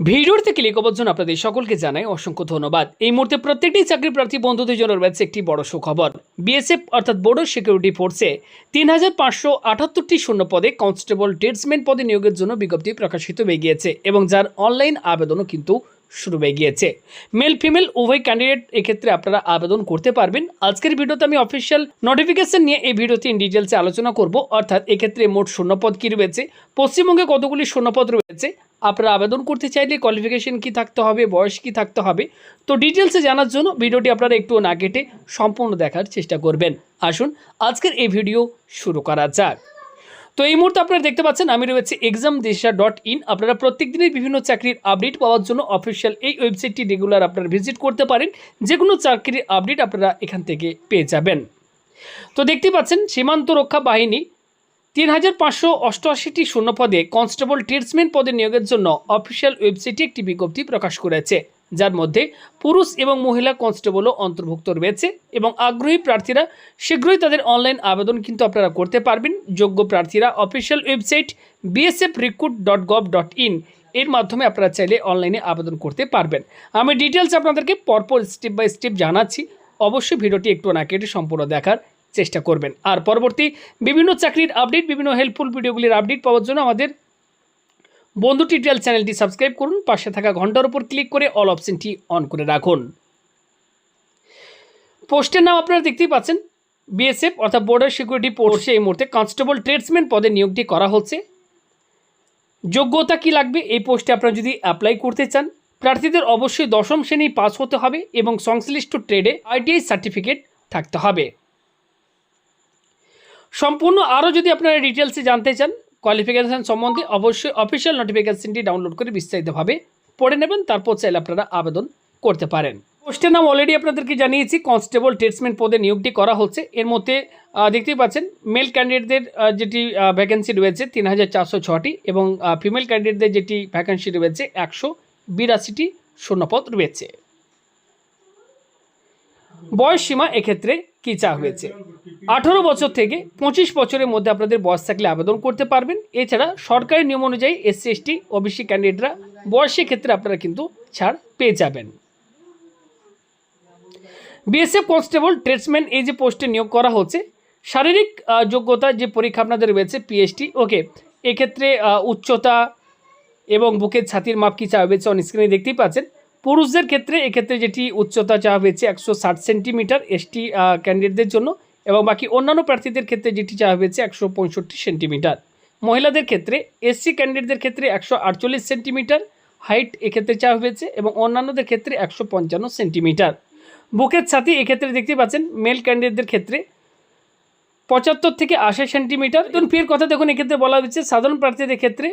ভিডিওতে ক্লিক করার জন্য আপনাদের সকলকে জানাই অসংখ্য ধন্যবাদ। এই মুহূর্তে প্রত্যেকটি চাকরি প্রার্থী বন্ধুদের জন্য রয়েছে একটি বড় সুখবর। বিএসএফ অর্থাৎ বর্ডার সিকিউরিটি ফোর্সে তিন হাজার পাঁচশো আটাত্তরটি শূন্য পদে কনস্টেবল ট্রেডসম্যান পদে নিয়োগের জন্য বিজ্ঞপ্তি প্রকাশিত হয়ে গিয়েছে এবং যার অনলাইন আবেদনও কিন্তু শুরু হয়ে গিয়েছে। মেল ফিমেল উভয় ক্যান্ডিডেট এক্ষেত্রে আপনারা আবেদন করতে পারবেন। আজকের ভিডিওতে আমি অফিসিয়াল নোটিফিকেশন নিয়ে এই ভিডিওতে ইন ডিটেলসে আলোচনা করব। অর্থাৎ এক্ষেত্রে মোট শূন্যপদ কী রয়েছে? পশ্চিমবঙ্গে কতগুলি শূন্যপদ রয়েছে? আপনারা আবেদন করতে চাইলে কোয়ালিফিকেশন কি থাকতে হবে? বয়স কি থাকতে হবে? তো ডিটেলসে জানার জন্য ভিডিওটি আপনারা একটু না কেটে সম্পূর্ণ দেখার চেষ্টা করবেন। আসুন, আজকের এই ভিডিও শুরু করা যাক। তো এই মুহূর্তে আপনারা দেখতে পাচ্ছেন, আমি রয়েছে এক্সাম দিশা ডট ইন আপনারা প্রত্যেক দিনের বিভিন্ন চাকরির আপডেট পাওয়ার জন্য অফিসিয়াল এই ওয়েবসাইটটি রেগুলার আপনারা ভিজিট করতে পারেন। যে কোনো চাকরির আপডেট আপনারা এখান থেকে পেয়ে যাবেন। তো দেখতে পাচ্ছেন, সীমান্ত রক্ষা বাহিনী তিন হাজার পাঁচশো অষ্টআশিটি শূন্য পদে কনস্টেবল ট্রেডসম্যান পদে নিয়োগের জন্য অফিসিয়াল ওয়েবসাইটে একটি বিজ্ঞপ্তি প্রকাশ করেছে। যার মধ্যে পুরুষ এবং মহিলা কনস্টেবলও অন্তর্ভুক্ত রয়েছে এবং আগ্রহী প্রার্থীরা শীঘ্রই তাদের অনলাইন আবেদন কিন্তু আপনারা করতে পারবেন। যোগ্য প্রার্থীরা official website BSF recruit dot gov dot in এর মাধ্যমে আপনারা চাইলে অনলাইনে আবেদন করতে পারবেন। আমি ডিটেলস আপনাদেরকে পরপর স্টেপ বাই স্টেপ জানাচ্ছি। অবশ্যই ভিডিওটি একটু না কেটে সম্পূর্ণ দেখার চেষ্টা করবেন। আর পরবর্তী বিভিন্ন চাকরির আপডেট বিভিন্ন হেল্পফুল ভিডিওগুলির আপডেট পাওয়ার জন্য আমাদের বন্ধু টিউটোরিয়াল চ্যানেলটি সাবস্ক্রাইব করুন, পাশে থাকা ঘণ্টার উপর ক্লিক করে অল অপশনটি অন করে রাখুন। পোস্টের নাম আপনারা দেখতেই পাচ্ছেন, বিএসএফ অর্থাৎ বর্ডার সিকিউরিটি ফোর্সে এই মুহূর্তে কনস্টেবল ট্রেডসম্যান পদে নিয়োগটি করা হচ্ছে। যোগ্যতা কি লাগবে এই পোস্টে আপনারা যদি অ্যাপ্লাই করতে চান, প্রার্থীদের অবশ্যই দশম শ্রেণি পাস হতে হবে এবং সংশ্লিষ্ট ট্রেডে আইটিআই সার্টিফিকেট থাকতে হবে। সম্পূর্ণ আরও যদি আপনারা ডিটেলসে জানতে চান কোয়ালিফিকেশান সম্বন্ধে অবশ্যই অফিসিয়াল নোটিফিকেশনটি ডাউনলোড করে বিস্তারিতভাবে পড়ে নেবেন, তারপর চাইলে আপনারা আবেদন করতে পারেন। পোস্টের নাম অলরেডি আপনাদেরকে জানিয়েছি কনস্টেবল ট্রেডসম্যান পদে নিয়োগটি করা হচ্ছে। এর মধ্যে দেখতেই পাচ্ছেন মেল ক্যান্ডিডেটদের যেটি ভ্যাকেন্সি রয়েছে তিন হাজার চারশো ছটি এবং ফিমেল ক্যান্ডিডেটদের যেটি ভ্যাকেন্সি রয়েছে একশো বিরাশিটি শূন্যপদ রয়েছে। বয়স সীমা এক্ষেত্রে কী চা হয়েছে? আঠারো বছর থেকে পঁচিশ বছরের মধ্যে আপনাদের বয়স থাকলে আবেদন করতে পারবেন। এছাড়া সরকারি নিয়ম অনুযায়ী এসসি, এসটি, ওবিসি ক্যান্ডিডেটরা বয়সের ক্ষেত্রে আপনারা কিন্তু ছাড় পেয়ে যাবেন। বিএসএফ কনস্টেবল, ট্রেডসম্যান এই যে পোস্টে নিয়োগ করা হচ্ছে, শারীরিক যোগ্যতা যে পরীক্ষা আপনাদের রয়েছে, পিএইচডি, ওকে, এক্ষেত্রে উচ্চতা এবং বুকের ছাতির মাপ কি চাওয়া হয়েছে অন স্ক্রিনে দেখতেই পাচ্ছেন। পুরুষদের ক্ষেত্রে এক্ষেত্রে যেটি উচ্চতা চাওয়া হয়েছে একশো ষাট সেন্টিমিটার, এসটি ক্যান্ডিডেটদের জন্য। এবং বাকি অন্যান্য প্রার্থীদের ক্ষেত্রে যেটি চাওয়া হয়েছে একশো পঁয়ষট্টি সেন্টিমিটার। মহিলাদের ক্ষেত্রে এসসি ক্যান্ডিডেটদের ক্ষেত্রে একশো আটচল্লিশ সেন্টিমিটার, হাইট এক্ষেত্রে চাওয়া হয়েছে এবং অন্যান্যদের ক্ষেত্রে একশো পঞ্চান্ন সেন্টিমিটার। বুকের ছাতি এক্ষেত্রে দেখতে পাচ্ছেন, মেল ক্যান্ডিডেটদের ক্ষেত্রে পঁচাত্তর থেকে আশি সেন্টিমিটার। দেখুন ফির কথা দেখুন, এক্ষেত্রে বলা হয়েছে সাধারণ প্রার্থীদের ক্ষেত্রে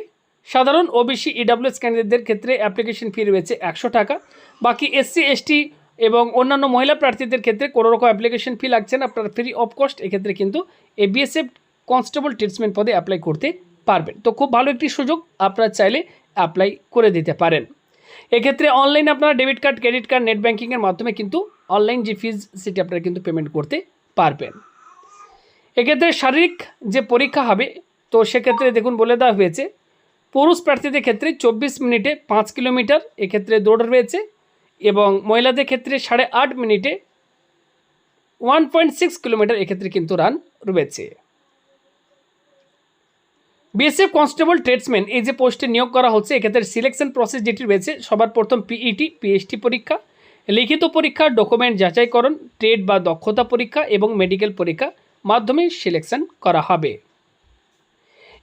সাধারণ ওবিসি ইডাব্লিউএস ক্যান্ডিডেটদের ক্ষেত্রে অ্যাপ্লিকেশন ফি রয়েছে একশো টাকা। বাকি এসসি, এসটি এবং অন্যান্য মহিলা প্রার্থীদের ক্ষেত্রে কোনো রকম অ্যাপ্লিকেশন ফি লাগছে না। আপনার ফ্রি অফ কস্ট এক্ষেত্রে কিন্তু এই বিএসএফ কনস্টেবল ট্রিটমেন্ট পদে অ্যাপ্লাই করতে পারবেন। তো খুব ভালো একটি সুযোগ, আপনারা চাইলে অ্যাপ্লাই করে দিতে পারেন। এক্ষেত্রে অনলাইনে আপনারা debit card credit card net ব্যাঙ্কিংয়ের মাধ্যমে কিন্তু অনলাইন যে ফিজ সেটি আপনারা কিন্তু পেমেন্ট করতে পারবেন। এক্ষেত্রে শারীরিক যে পরীক্ষা হবে, তো সেক্ষেত্রে দেখুন বলে দেওয়া হয়েছে, পুরুষ প্রার্থীদের ক্ষেত্রে চব্বিশ মিনিটে পাঁচ কিলোমিটার, এক্ষেত্রে দৌড় রয়েছে এবং মহিলাদের ক্ষেত্রে সাড়ে আট মিনিটে ওয়ান পয়েন্ট সিক্স কিলোমিটার এক্ষেত্রে কিন্তু রান রয়েছে বিএসএফ কনস্টেবল ট্রেডসম্যান এই যে পোস্টে নিয়োগ করা হচ্ছে, এক্ষেত্রে সিলেকশন প্রসেস যেটি রয়েছে, সবার প্রথম E পিইটি পিএইচটি পরীক্ষা, লিখিত পরীক্ষা ডকুমেন্ট যাচাইকরণ ট্রেড বা দক্ষতা পরীক্ষা এবং মেডিকেল পরীক্ষা মাধ্যমে সিলেকশন করা হবে।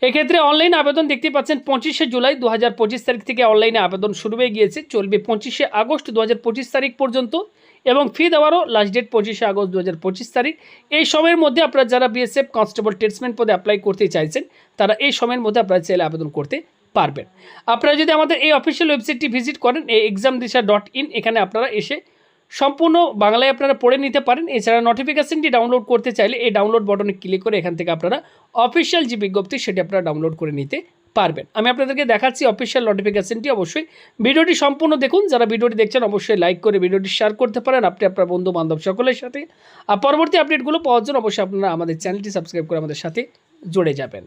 এক্ষেত্রে অনলাইন আবেদন দেখতে পাচ্ছেন পঁচিশে জুলাই দু হাজার পঁচিশ তারিখ থেকে অনলাইনে আবেদন শুরু হয়ে গিয়েছে। চলবে পঁচিশে আগস্ট দু হাজার পঁচিশ তারিখ পর্যন্ত এবং ফি দেওয়ারও লাস্ট ডেট পঁচিশে আগস্ট দু হাজার পঁচিশ তারিখ। এই সময়ের মধ্যে আপনারা যারা বিএসএফ কনস্টেবল ট্রেডসম্যান পদে অ্যাপ্লাই করতে চাইছেন, তারা এই সময়ের মধ্যে আপনারা চাইলে আবেদন করতে পারবেন। আপনারা যদি আমাদের এই অফিসিয়াল ওয়েবসাইটটি ভিজিট করেন, এই এক্সাম দিশা ডট ইন এখানে আপনারা এসে সম্পূর্ণ বাংলায় আপনারা পড়ে নিতে পারেন। এছাড়া নোটিফিকেশানটি ডাউনলোড করতে চাইলে এই ডাউনলোড বটনে ক্লিক করে এখান থেকে আপনারা অফিসিয়াল যে বিজ্ঞপ্তি, সেটি আপনারা ডাউনলোড করে নিতে পারবেন। আমি আপনাদেরকে দেখাচ্ছি অফিসিয়াল নোটিফিকেশনটি অবশ্যই। ভিডিওটি সম্পূর্ণ দেখুন। যারা ভিডিওটি দেখছেন, অবশ্যই লাইক করে ভিডিওটি শেয়ার করতে পারেন। আপনি আপনার বন্ধু বান্ধব সকলের সাথে। আর পরবর্তী আপডেটগুলো পাওয়ার জন্য অবশ্যই আপনারা আমাদের চ্যানেলটি সাবস্ক্রাইব করে আমাদের সাথে জুড়ে যাবেন।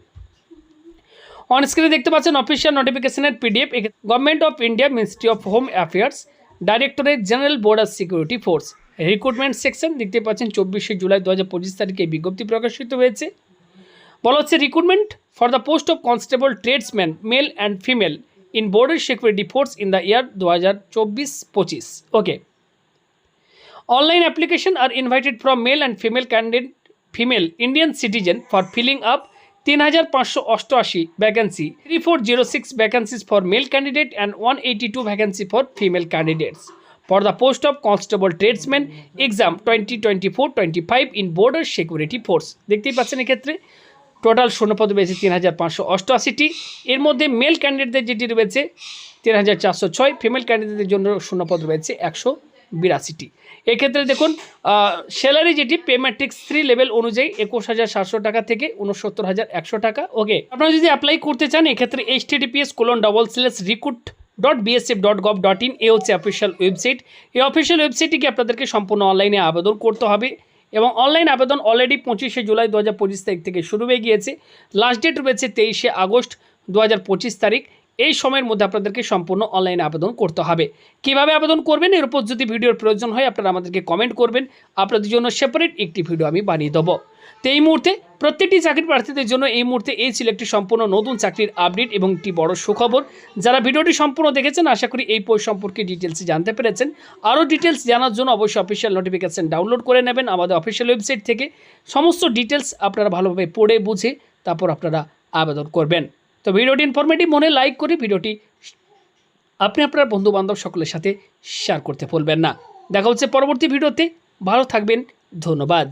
অন স্ক্রিনে দেখতে পাচ্ছেন অফিসিয়াল নোটিফিকেশনের PDF government of India ministry of home affairs directorate general border security force recruitment section দেখতে পাচ্ছেন, চব্বিশে জুলাই দু হাজার পঁচিশ তারিখে বিজ্ঞপ্তি প্রকাশিত হয়েছে। বলা হচ্ছে recruitment for the post of constable tradesman male and female in border security force in the year দু হাজার চব্বিশ পঁচিশ। Okay Online female Indian citizen for filling and তিন হাজার পাঁচশো অষ্টআশি vacancy three zero six vacancies for male candidate and one eighty two vacancy for female candidates for the post of constable tradesman exam twenty twenty four twenty five in border security force দেখতেই পাচ্ছেন এক্ষেত্রে? Total শূন্যপদ রয়েছে তিন হাজার পাঁচশো অষ্টআশিটি। এর মধ্যে মেল ক্যান্ডিডেটদের যেটি রয়েছে, তিন হাজার চারশো ছয় ফিমেল ক্যান্ডিডেটদের জন্য শূন্যপদ রয়েছে একশো বিরাশিটি। এক্ষেত্রে দেখুন স্যালারি যেটি পে ম্যাট্রিক্স থ্রি লেভেল অনুযায়ী একুশ হাজার সাতশো টাকা থেকে উনসত্তর হাজার একশো টাকা। ওকে আপনারা যদি অ্যাপ্লাই করতে চান, এক্ষেত্রে H TDPS colon double slash recruit dot BSF dot gov dot in এ হচ্ছে অফিসিয়াল ওয়েবসাইট এই অফিসিয়াল ওয়েবসাইটটিকে আপনাদেরকে সম্পূর্ণ অনলাইনে আবেদন করতে হবে এবং অনলাইন আবেদন অলরেডি পঁচিশে জুলাই দু হাজার পঁচিশ তারিখ থেকে শুরু হয়ে গিয়েছে। লাস্ট ডেট রয়েছে তেইশে আগস্ট দু হাজার পঁচিশ তারিখ। এই সময়ের মধ্যে আপনাদেরকে সম্পূর্ণ অনলাইনে আবেদন করতে হবে। কীভাবে আবেদন করবেন? এর উপর যদি ভিডিওর প্রয়োজন হয়, আপনারা আমাদেরকে কমেন্ট করবেন। আপনাদের জন্য সেপারেট একটি ভিডিও আমি বানিয়ে দেবো। তো এই মুহূর্তে প্রত্যেকটি চাকরির প্রার্থীদের জন্য এই মুহূর্তে এই ছিল একটি সম্পূর্ণ নতুন চাকরির আপডেট এবং একটি বড় সুখবর। যারা ভিডিওটি সম্পূর্ণ দেখেছেন, আশা করি এই পোস্ট সম্পর্কে ডিটেলস জানতে পেরেছেন। আরও ডিটেলস জানার জন্য অবশ্যই অফিসিয়াল নোটিফিকেশন ডাউনলোড করে নেবেন আমাদের অফিসিয়াল ওয়েবসাইট থেকে। সমস্ত ডিটেলস আপনারা ভালোভাবে পড়ে বুঝে তারপর আপনারা আবেদন করবেন। তো ভিডিওটি ইনফরমেটিভ মনে লাইক করে ভিডিওটি আপনি আপনার বন্ধুবান্ধব সকলের সাথে শেয়ার করতে ভুলবেন না। দেখা হচ্ছে পরবর্তী ভিডিওতে। ভালো থাকবেন। ধন্যবাদ।